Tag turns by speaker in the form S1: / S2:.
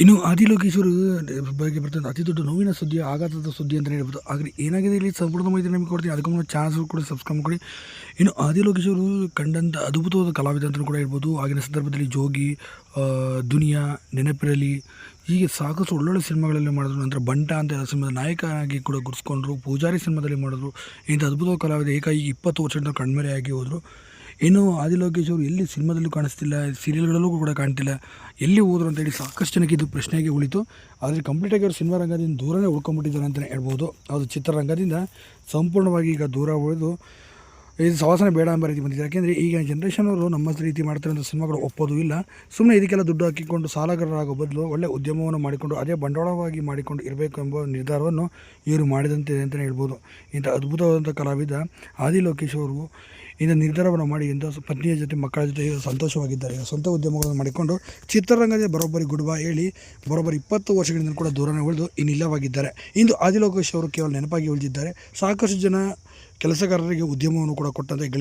S1: ಇನ್ನು ಆದಿ ಲೋಕೇಶ್ವರು ಬಗ್ಗೆ ಬರ್ತದೆ ಅತಿ ದೊಡ್ಡ ನೋವಿನ ಸುದ್ದಿ, ಆಘಾತದ ಸುದ್ದಿ ಅಂತಲೇ ಹೇಳ್ಬೋದು. ಆದರೆ ಏನಾಗಿದೆ ಇಲ್ಲಿ? ಸಂಪೂರ್ಣ ಮಾಹಿತಿ ನಿಮಗೆ ಕೊಡ್ತೀನಿ. ಅದಕ್ಕೂ ಮುನ್ನ ಚಾನ್ಸ್ ಕೂಡ ಸಬ್ಸ್ಕ್ರೈಬ್ ಮಾಡಿ ಇನ್ನು ಆದಿ ಲೋಕೇಶ್ವರು ಕಂಡಂಥ ಅದ್ಭುತವಾದ ಕಲಾವಿದ ಅಂತಲೂ ಕೂಡ ಹೇಳ್ಬೋದು. ಆಗಿನ ಸಂದರ್ಭದಲ್ಲಿ ಜೋಗಿ ದುನಿಯಾ, ನೆನಪಿರಲಿ, ಹೀಗೆ ಸಾಕಷ್ಟು ಒಳ್ಳೊಳ್ಳೆ ಸಿನಿಮಾಗಳಲ್ಲಿ ಮಾಡಿದ್ರು. ನಂತರ ಬಂಟ ಅಂತ ಸಿನಿಮಾದ ನಾಯಕನಾಗಿ ಕೂಡ ಗುರುಸ್ಕೊಂಡ್ರು ಪೂಜಾರಿ ಸಿನಿಮಾದಲ್ಲಿ ಮಾಡಿದ್ರು. ಇಂಥ ಅದ್ಭುತವಾದ ಕಲಾವಿದ ಏಕಾಏಕಿ ಇಪ್ಪತ್ತು ವರ್ಷದಿಂದ ಕಣ್ಮರೆಯಾಗಿ ಹೋದರು. ಇನ್ನು ಆದಿ ಲೋಕೇಶ್ ಅವರು ಎಲ್ಲಿ ಸಿನಿಮಾದಲ್ಲೂ ಕಾಣಿಸ್ತಿಲ್ಲ ಸೀರಿಯಲ್ಗಳಲ್ಲೂ ಕೂಡ ಕಾಣ್ತಿಲ್ಲ. ಎಲ್ಲಿ ಹೋದ್ರು ಅಂತೇಳಿ ಸಾಕಷ್ಟು ಜನಕ್ಕೆ ಇದು ಪ್ರಶ್ನೆಗೆ ಉಳಿತು. ಆದರೆ ಕಂಪ್ಲೀಟಾಗಿ ಅವರು ಸಿನಿಮಾ ರಂಗದಿಂದ ದೂರನೇ ಉಳ್ಕೊಂಬಿಟ್ಟಿದ್ದಾರೆ ಅಂತಲೇ ಹೇಳ್ಬೋದು. ಅದು ಚಿತ್ರರಂಗದಿಂದ ಸಂಪೂರ್ಣವಾಗಿ ಈಗ ದೂರ ಉಳಿದು ಇದು ಸವಾಸನೆ ಬೇಡ ಅಂಬ ರೀತಿ ಬಂದಿದೆ. ಯಾಕೆಂದರೆ ಈಗಿನ ಜನ್ರೇಷನ್ ಅವರು ನಮ್ಮ ರೀತಿ ಮಾಡ್ತಿರೋಂಥ ಸಿನಿಮಾಗಳು ಒಪ್ಪೋದು ಇಲ್ಲ. ಸುಮ್ಮನೆ ಇದಕ್ಕೆಲ್ಲ ದುಡ್ಡು ಹಾಕಿಕೊಂಡು ಸಾಲಗಾರರಾಗೋ ಬದಲು ಒಳ್ಳೆ ಉದ್ಯಮವನ್ನು ಮಾಡಿಕೊಂಡು ಅದೇ ಬಂಡವಾಳವಾಗಿ ಮಾಡಿಕೊಂಡು ಇರಬೇಕು ಎಂಬ ನಿರ್ಧಾರವನ್ನು ಇವರು ಮಾಡಿದಂತೆ ಅಂತಲೇ ಹೇಳ್ಬೋದು. ಇಂಥ ಅದ್ಭುತವಾದಂಥ ಕಲಾವಿದ ಆದಿ ಲೋಕೇಶ್ ಅವರು ಇಂಥ ನಿರ್ಧಾರವನ್ನು ಮಾಡಿ ಇಂಥ ಪತ್ನಿಯ ಜೊತೆ, ಮಕ್ಕಳ ಜೊತೆ ಸಂತೋಷವಾಗಿದ್ದಾರೆ. ಸ್ವಂತ ಉದ್ಯಮಗಳನ್ನು ಮಾಡಿಕೊಂಡು ಚಿತ್ರರಂಗದ ಬರೋಬ್ಬರಿ ಗುಡ್ಬಾ ಹೇಳಿ ಬರೋಬ್ಬರಿ ಇಪ್ಪತ್ತು ವರ್ಷಗಳಿಂದ ಕೂಡ ದೂರನೇ ಉಳಿದು ಇನ್ನಿಲ್ಲವಾಗಿದ್ದಾರೆ. ಇಂದು ಆದಿ ಲೋಕೇಶ್ ಅವರು ಕೇವಲ ನೆನಪಾಗಿ ಉಳಿದಿದ್ದಾರೆ. ಸಾಕಷ್ಟು ಜನ ಕೆಲಸಗಾರರಿಗೆ ಉದ್ಯಮವನ್ನು ಕೂಡ ಕೊಟ್ಟಂತೆ ಗಳಿಕೆ